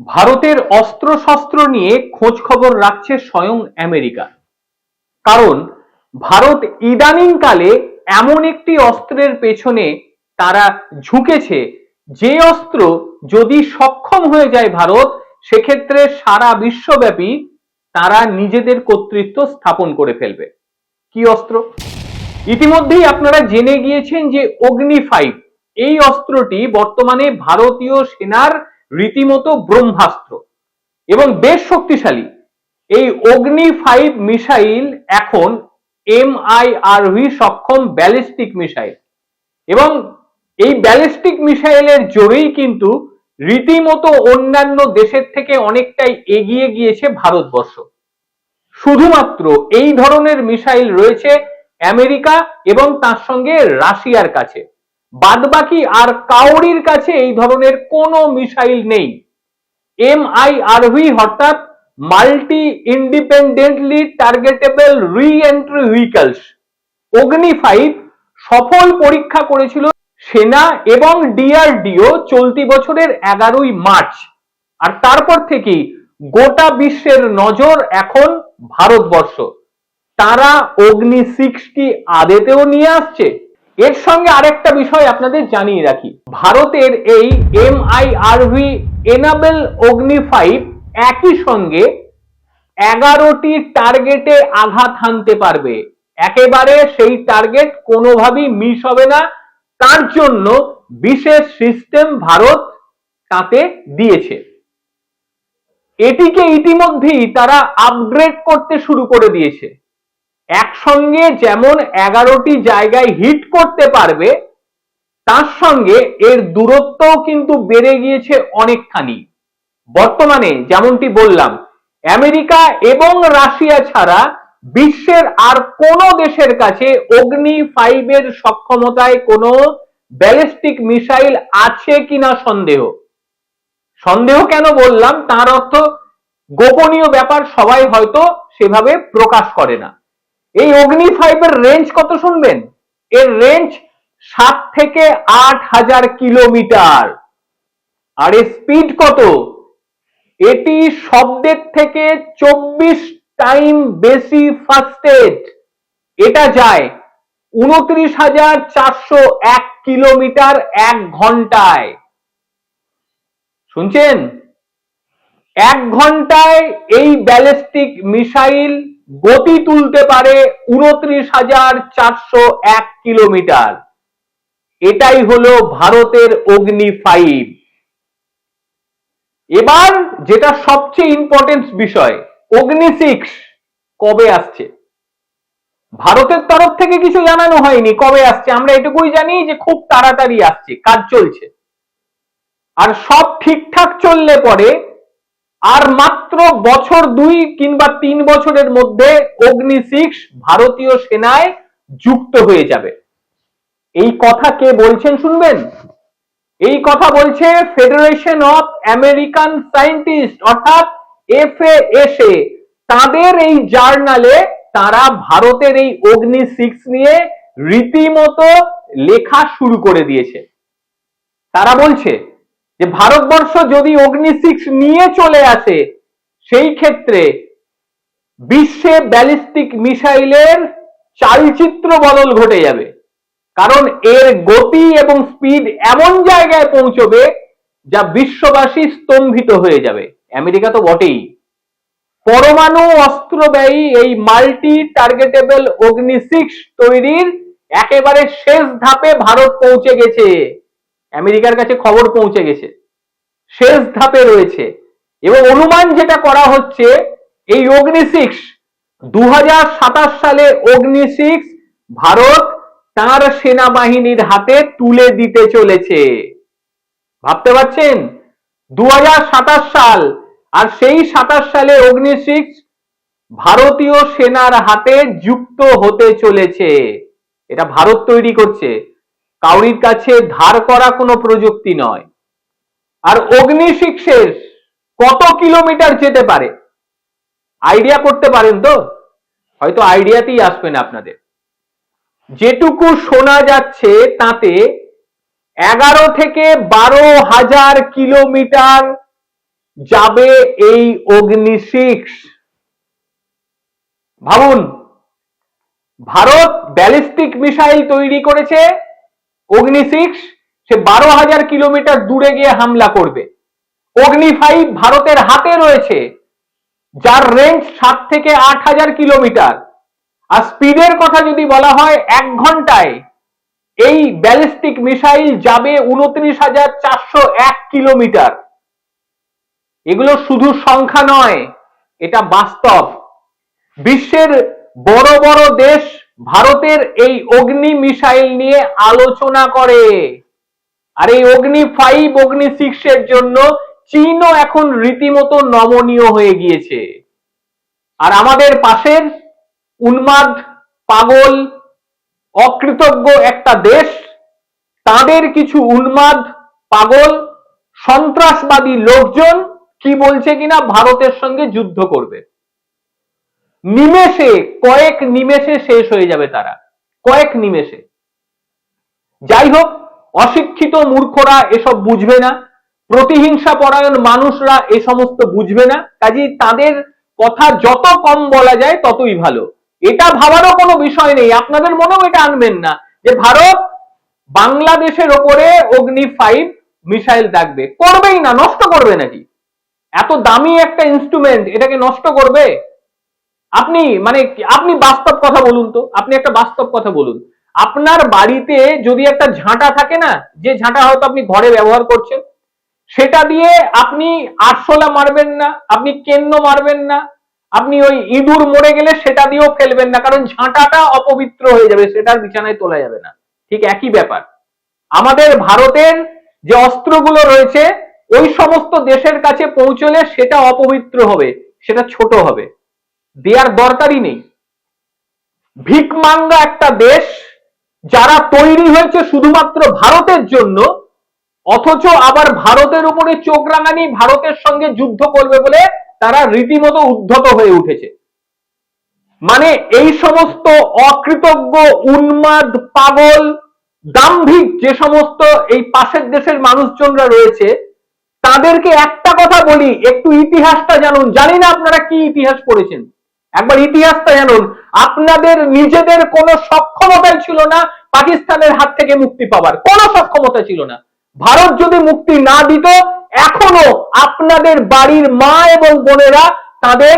ভারতের অস্ত্র শস্ত্র নিয়ে খোঁজ খবর রাখছে স্বয়ং আমেরিকা। কারণ, ভারত ইদানিংকালে এমন একটি অস্ত্রের পেছনে তারা ঝুঁকেছে, যে অস্ত্র যদি সক্ষম হয়ে যায় ভারত, সেক্ষেত্রে সারা বিশ্বব্যাপী তারা নিজেদের কর্তৃত্ব স্থাপন করে ফেলবে। কি অস্ত্র? ইতিমধ্যেই আপনারা জেনে গিয়েছেন যে অগ্নি ফাইভ এই অস্ত্রটি বর্তমানে ভারতীয় সেনার রীতিমতো ব্রহ্মাস্ত্র। এবং বেশ শক্তিশালী। এই অগ্নি ফাইভ মিসাইল এখন এমআইআরভি সক্ষম ব্যালিস্টিক মিসাইল এবং এই ব্যালিস্টিক মিসাইলের জোরেই কিন্তু রীতিমতো অন্যান্য দেশের থেকে অনেকটাই এগিয়ে গিয়েছে ভারতবর্ষ। শুধুমাত্র এই ধরনের মিসাইল রয়েছে আমেরিকা এবং তার সঙ্গে রাশিয়ার কাছে। বাদবাকি আর কাউরির কাছে এই ধরনের কোনো মিসাইল নেই। এমআইআরভি অর্থাৎ multi independently targetable re entry Agni five সফল পরীক্ষা করেছিল সেনা এবং ডিআরডিও চলতি বছরের এগারোই মার্চ। আর তারপর থেকেই গোটা বিশ্বের নজর এখন ভারতবর্ষ। তারা অগ্নি সিক্সটি আদেতেও নিয়ে আসছে। এর সঙ্গে আরেকটা বিষয় আপনাদের জানিয়ে রাখি। ভারতের এই এমআইআরভি এনাবেল অগ্নি ফাইভ একই সঙ্গে এগারোটি টার্গেটে আঘাত হানতে পারবে। একেবারে সেই টার্গেট কোনোভাবেই মিস হবে না। তার জন্য বিশেষ সিস্টেম ভারত তাতে দিয়েছে। এটিকে ইতিমধ্যেই তারা আপগ্রেড করতে শুরু করে দিয়েছে। একসঙ্গে যেমন এগারোটি জায়গায় হিট করতে পারবে, তার সঙ্গে এর দূরত্বও কিন্তু বেড়ে গিয়েছে অনেকখানি। বর্তমানে যেমনটি বললাম, আমেরিকা এবং রাশিয়া ছাড়া বিশ্বের আর কোন দেশের কাছে অগ্নি ফাইভের সক্ষমতায় কোনো ব্যালিস্টিক মিসাইল আছে কিনা সন্দেহ? সন্দেহ কেন বললাম? তার অর্থ গোপনীয় ব্যাপার সবাই হয়তো সেভাবে প্রকাশ করে না। এই অগ্নি ফাইভের রেঞ্জ কত শুনবেন? এর রেঞ্জ সাত থেকে আট হাজার কিলোমিটার। আর এর স্পিড কত? এটি শব্দের থেকে চব্বিশ টাইম বেশি ফাস্টেড এটা যায় উনত্রিশ হাজার চারশো এক কিলোমিটার এক ঘন্টায়। শুনছেন? এক ঘন্টায় এই ব্যালিস্টিক মিসাইল গতি তুলতে পারে উনত্রিশ হাজার চারশো এক কিলোমিটার। এটাই হলো ভারতের অগ্নি ফাইভ। এবার যেটা সবচেয়ে ইম্পর্টেন্ট বিষয়, অগ্নি সিক্স কবে আসছে? ভারতের তরফ থেকে কিছু জানানো হয়নি কবে আসছে। আমরা এটুকুই জানি যে খুব তাড়াতাড়ি আসছে, কাজ চলছে। আর সব ঠিকঠাক চললে পরে আর মাত্র বছর দুই কিংবা তিন বছরের মধ্যে অগ্নি সিক্স ভারতীয় সেনায় যুক্ত হয়ে যাবে। এই কথা কে বলছেন শুনবেন? এই কথা বলছে ফেডারেশন অফ আমেরিকান সায়েন্টিস্ট অর্থাৎ এফ এসে তাদের এই জার্নালে তারা ভারতের এই অগ্নি সিক্স নিয়ে রীতিমতো লেখা শুরু করে দিয়েছে। তারা বলছে যে ভারতবর্ষ যদি অগ্নি সিক্স নিয়ে চলে আসে, সেই ক্ষেত্রে বিশ্বে ব্যালিস্টিক মিসাইলের চালচিত্র বদল ঘটে যাবে। কারণ এর গতি এবং স্পিড এমন জায়গায় পৌঁছবে, যা বিশ্ববাসী স্তম্ভিত হয়ে যাবে। আমেরিকা তো বটেই। পরমাণু অস্ত্র ব্যয়ী এই মাল্টি টার্গেটেবল অগ্নি সিক্স তৈরির একেবারে শেষ ধাপে ভারত পৌঁছে গেছে। আমেরিকার কাছে খবর পৌঁছে গেছে। শেষ ধাপে রয়েছে। এবং অনুমান যেটা করা হচ্ছে, এই অগ্নি সিক্স দু সালে অগ্নি সিক্স ভারত তার সেনাবাহিনীর হাতে তুলে দিতে চলেছে। ভাবতে পারছেন? দু হাজার সাতাশ সাল আর সেই সাতাশ সালে অগ্নি সিক্স ভারতীয় সেনার হাতে যুক্ত হতে চলেছে। এটা ভারত তৈরি করছে। কাউরির কাছে ধার করা কোনো প্রযুক্তি নয়। আর অগ্নি সিক্সের কত কিলোমিটার যেতে পারে? আইডিয়া করতে পারেন তো? হয়তো আইডিয়াতেই আসবেন আপনাদের। যেটুকু শোনা যাচ্ছে তাতে এগারো থেকে বারো হাজার কিলোমিটার যাবে এই অগ্নি সিক্স ভাবুন, ভারত ব্যালিস্টিক মিসাইল তৈরি করেছে অগ্নি সিক্স, সে বারো হাজার কিলোমিটার দূরে গিয়ে হামলা করবে। অগ্নি ফাইভ ভারতের হাতে রয়েছে, যার রেঞ্জ সাত থেকে আট হাজার কিলোমিটার। আর স্পিডের কথা যদি বলা হয়, এক ঘন্টায় এই ব্যালিস্টিক মিসাইল যাবে উনত্রিশ হাজার চারশো এক কিলোমিটার। এগুলো শুধু সংখ্যা নয়, এটা বাস্তব। বিশ্বের বড় বড় দেশ ভারতের এই অগ্নি মিসাইল নিয়ে আলোচনা করে। আর এই অগ্নি ফাইভ অগ্নি সিক্স এর জন্য চীনও এখন রীতিমতো নমনীয় হয়ে গিয়েছে। আর আমাদের পাশের উন্মাদ, পাগল, অকৃতজ্ঞ একটা দেশ, তাদের কিছু উন্মাদ, পাগল, সন্ত্রাসবাদী লোকজন কি বলছে কিনা ভারতের সঙ্গে যুদ্ধ করবে। নিমেষে, কয়েক নিমেষে শেষ হয়ে যাবে তারা। কয়েক নিমেষে। যাই হোক, অশিক্ষিত মূর্খরা এসব বুঝবে না। প্রতিহিংসা পরায়ণ মানুষরা এ সমস্ত বুঝবে না। কাজেই তাদের কথা যত কম বলা যায়, ততই ভালো। এটা ভাবারও কোনো বিষয় নেই। আপনাদের মনেও এটা আনবেন না যে ভারত বাংলাদেশের ওপরে অগ্নি ফাইভ মিসাইল রাখবে করবেই না, নষ্ট করবে নাকি? এত দামি একটা ইনস্ট্রুমেন্ট এটাকে নষ্ট করবে? আপনি মানে আপনি বাস্তব কথা বলুন তো, আপনি একটা বাস্তব কথা বলুন। আপনার বাড়িতে যদি একটা ঝাঁটা থাকে না, যে ঝাঁটা হয়তো আপনি ঘরে ব্যবহার করছেন, সেটা দিয়ে আপনি আরশোলা মারবেন না, আপনি কেন্ন মারবেন না, আপনি ওই ইঁদুর মরে গেলে সেটা দিয়েও ফেলবেন না, কারণ ঝাঁটাটা অপবিত্র হয়ে যাবে, সেটার বিছানায় তোলা যাবে না। ঠিক একই ব্যাপার। আমাদের ভারতের যে অস্ত্রগুলো রয়েছে, ওই সমস্ত দেশের কাছে পৌঁছলে সেটা অপবিত্র হবে, সেটা ছোট হবে। দেওয়ার দরকারই নেই। ভিকমাঙ্গা একটা দেশ যারা তৈরি হয়েছে শুধুমাত্র ভারতের জন্য, অথচ আবার ভারতের উপরে চোখ রাঙানি, ভারতের সঙ্গে যুদ্ধ করবে বলে তারা রীতিমতো উদ্ধত হয়ে উঠেছে। মানে এই সমস্ত অকৃতজ্ঞ, উন্মাদ, পাগল, দাম্ভিক যে সমস্ত এই পাশের দেশের মানুষজনরা রয়েছে, তাদেরকে একটা কথা বলি, একটু ইতিহাসটা জানুন। জানি না আপনারা কি ইতিহাস পড়েছেন। একবার ইতিহাসটা জানুন, আপনাদের নিজেদের কোনো সক্ষমতাই ছিল না পাকিস্তানের হাত থেকে মুক্তি পাওয়ার, কোনো সক্ষমতা ছিল না। ভারত যদি মুক্তি না দিত, এখনও আপনাদের বাড়ির মা এবং বোনেরা তাদের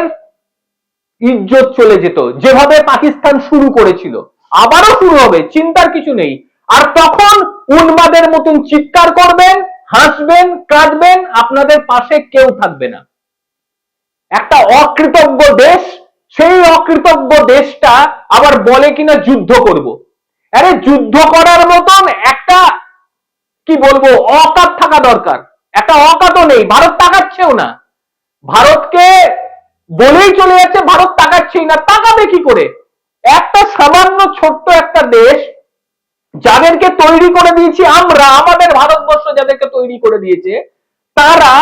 ইজ্জত চলে যেত, যেভাবে পাকিস্তান শুরু করেছিল। আবারও শুরু হবে, চিন্তার কিছু নেই। আর তখন উন্মাদের মতন চিৎকার করবেন, হাসবেন, কাঁদবেন, আপনাদের পাশে কেউ থাকবে না। একটা অকৃতজ্ঞ দেশ সেই অকৃতজ্ঞ দেশটা আবার বলে কিনা যুদ্ধ করব। আরে যুদ্ধ করার মতন একটা, কি বলব, অকাত থাকা দরকার। একটা অকাতও নেই, ভারত তাকাচ্ছেও না। ভারতকে বলেই চলে যাচ্ছে, ভারত তাকাচ্ছেই না, তাকাবে কি করে? একটা সামান্য ছোট্ট একটা দেশ যাদেরকে তৈরি করে দিয়েছি আমরা, আমাদের ভারতবর্ষ যাদেরকে তৈরি করে দিয়েছে, তারা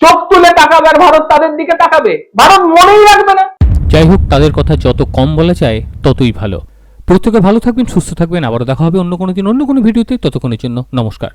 চোখ তুলে তাকাবে আর ভারত তাদের দিকে তাকাবে। ভারত মনেই রাখবে না। যাই হোক তাদের কথা যত কম বলা যায়, ততই ভালো। প্রত্যেকে ভালো থাকবেন, সুস্থ থাকবেন। আবারও দেখা হবে অন্য কোনো দিন, অন্য কোনো ভিডিওতে। ততক্ষণের জন্য নমস্কার।